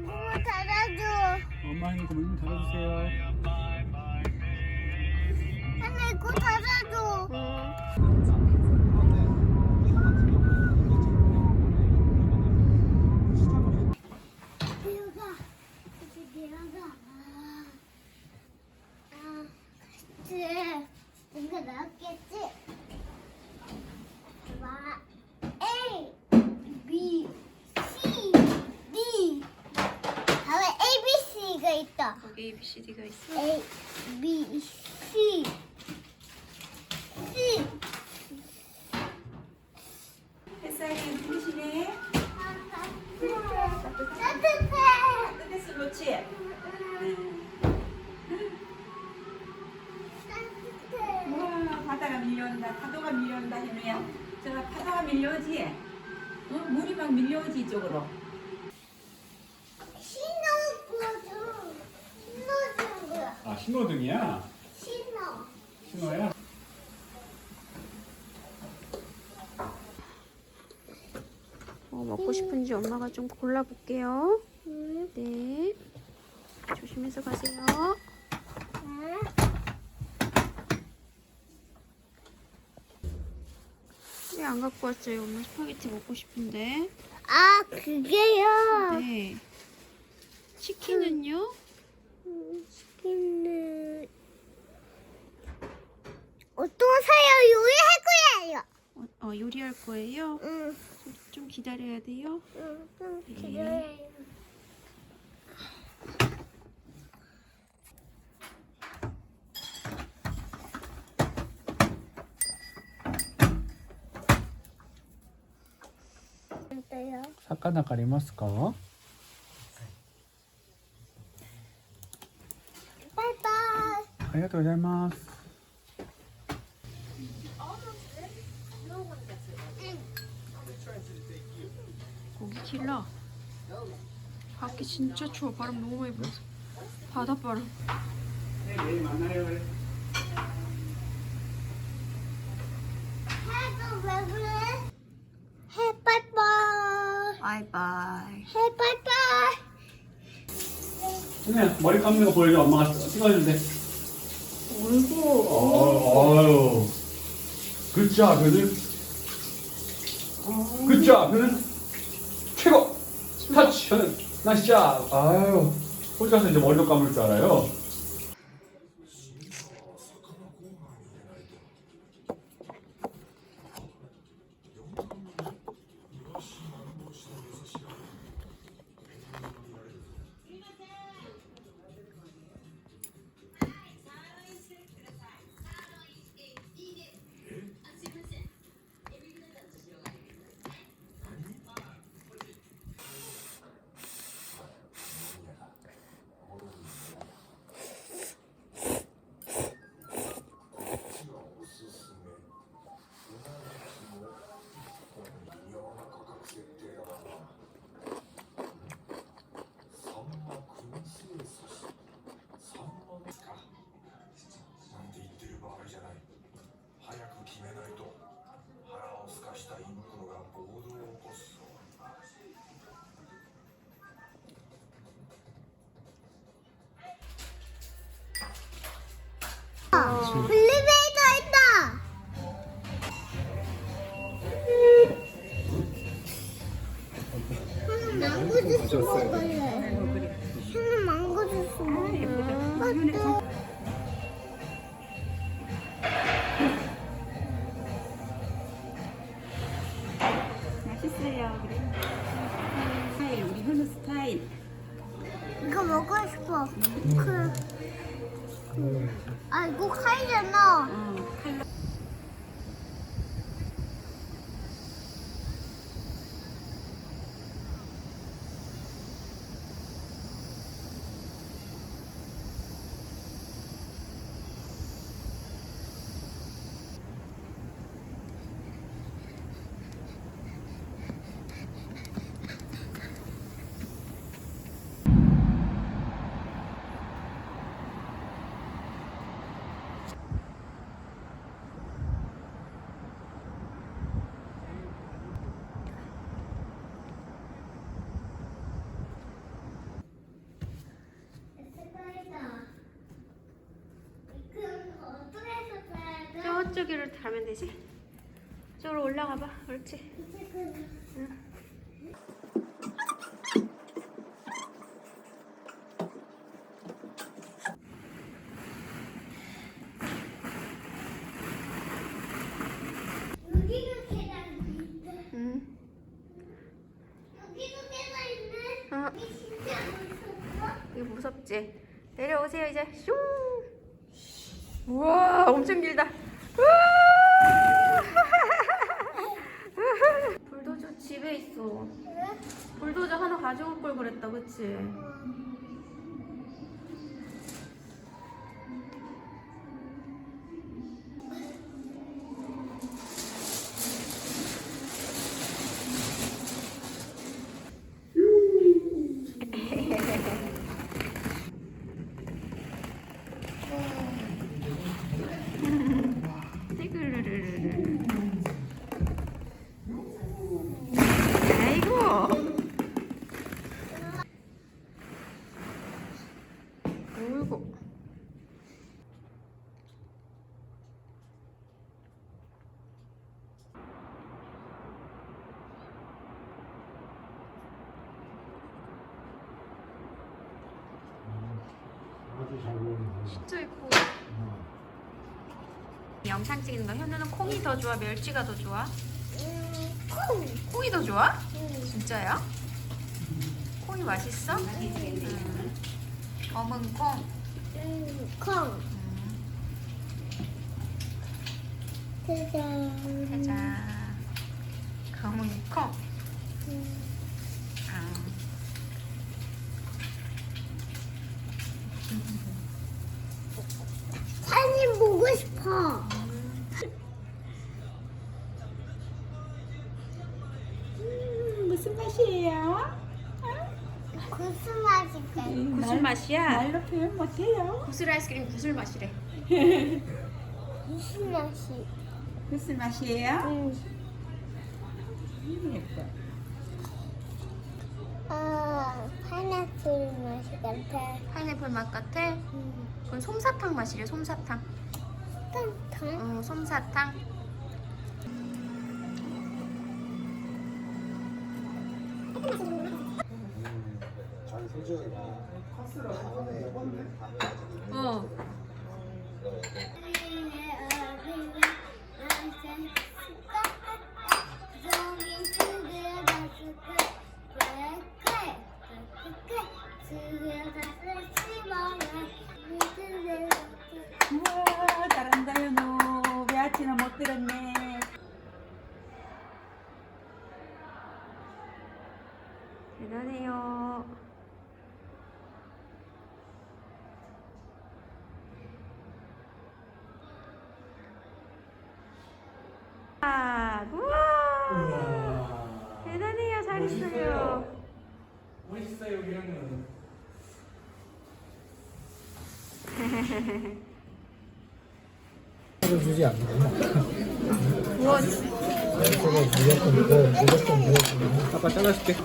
문 닫아줘. 엄마 하니까 문 닫아주세요. 하나 이거 닫아줘. 내려가. 이제 내려가. 아, 아, 그치. 뭔가 나왔겠지? 봐. A, B, C, D. 다음에 A, B, C가 있다. 거기 A, B, C, D가 있어. A, B, C. C. 햇살이 들리시네. 따뜻해. 뜨뜻해, 그렇지? 따뜻해. 우와, 바다가 밀려온다. 파도가 밀려온다, 현우야. 저 파도가 밀려오지? 응? 물이 막 밀려오지, 이쪽으로. 신호 보여줘. 신호 주는 거야. 아 신호등이야? 신호. 신호야? 뭐 먹고 싶은지 엄마가 좀 골라볼게요. 응. 네. 조심해서 가세요. 응. 왜안 갖고 왔어요? 엄마 스파게티 먹고 싶은데. 아, 그게요. 네. 치킨은요? 음, 치킨은 어떤 사요 요리할 거예요. 어, 어, 요리할 거예요? 응, 좀, 좀 기다려야 돼요. 응, 응, 기다려요. 어때요? 魚かありますか ありがとうございます。 고기 킬러. 밖에 진짜 추워. 바람 너무 많이 불어서. 바닷바람. 네, 내일 만나요. 그래. 해도 왜 그래? 해 바이바이. 바이바이. 해 바이바이. 그냥 머리 감는 거 보여줘. 엄마가 찍어준대. 어유. 굿잡, 그는. 굿잡, 그는. 최고. 터치, 그는. 나이스 잡. 아유. 혼자서 이제 머리도 감을 줄 알아요. 블리 저기로 가면 되지? 저기로 올라가 봐. 그렇지. 응. 어. 이거 무섭지? 내려오세요 이제. 슝. 우와, 엄청 길다. 불도저 집에 있어. 불도저 하나 가져올 걸 그랬다, 그치? 띠그르르르르. 아이고. 어이구. 아주 잘 보이네. 진짜 예뻐. 영상 찍는 거 현우는 콩이 더 좋아, 멸치가 더 좋아? 음, 콩. 콩이 더 좋아? 음. 진짜요? 콩이 맛있어? 음. 검은 콩. 음, 콩. 짜잔. 짜잔. 검은 콩. 음. 아. 사진 보고 싶어. 음, 무슨 맛이에요? 무슨 맛이야? 말로 표현 못해요. 구슬 아이스크림 구슬 맛이래. 무슨 맛이? 무슨 맛이에요? 음. 음, 예뻐. 아, 파인애플 맛이 같아. 파인애플 맛 같아? 음. 그건 솜사탕 맛이래, 솜사탕. 탕탕. 어, 솜사탕. 소중하게 어. 대단해요. 아, 우와. 대단해요. 잘했어요. 멋 있어요, 우리 형은. 주지 않는구나. 우와. 제가 무조건 이거 무조건 무조건. 아빠 잘라줄게.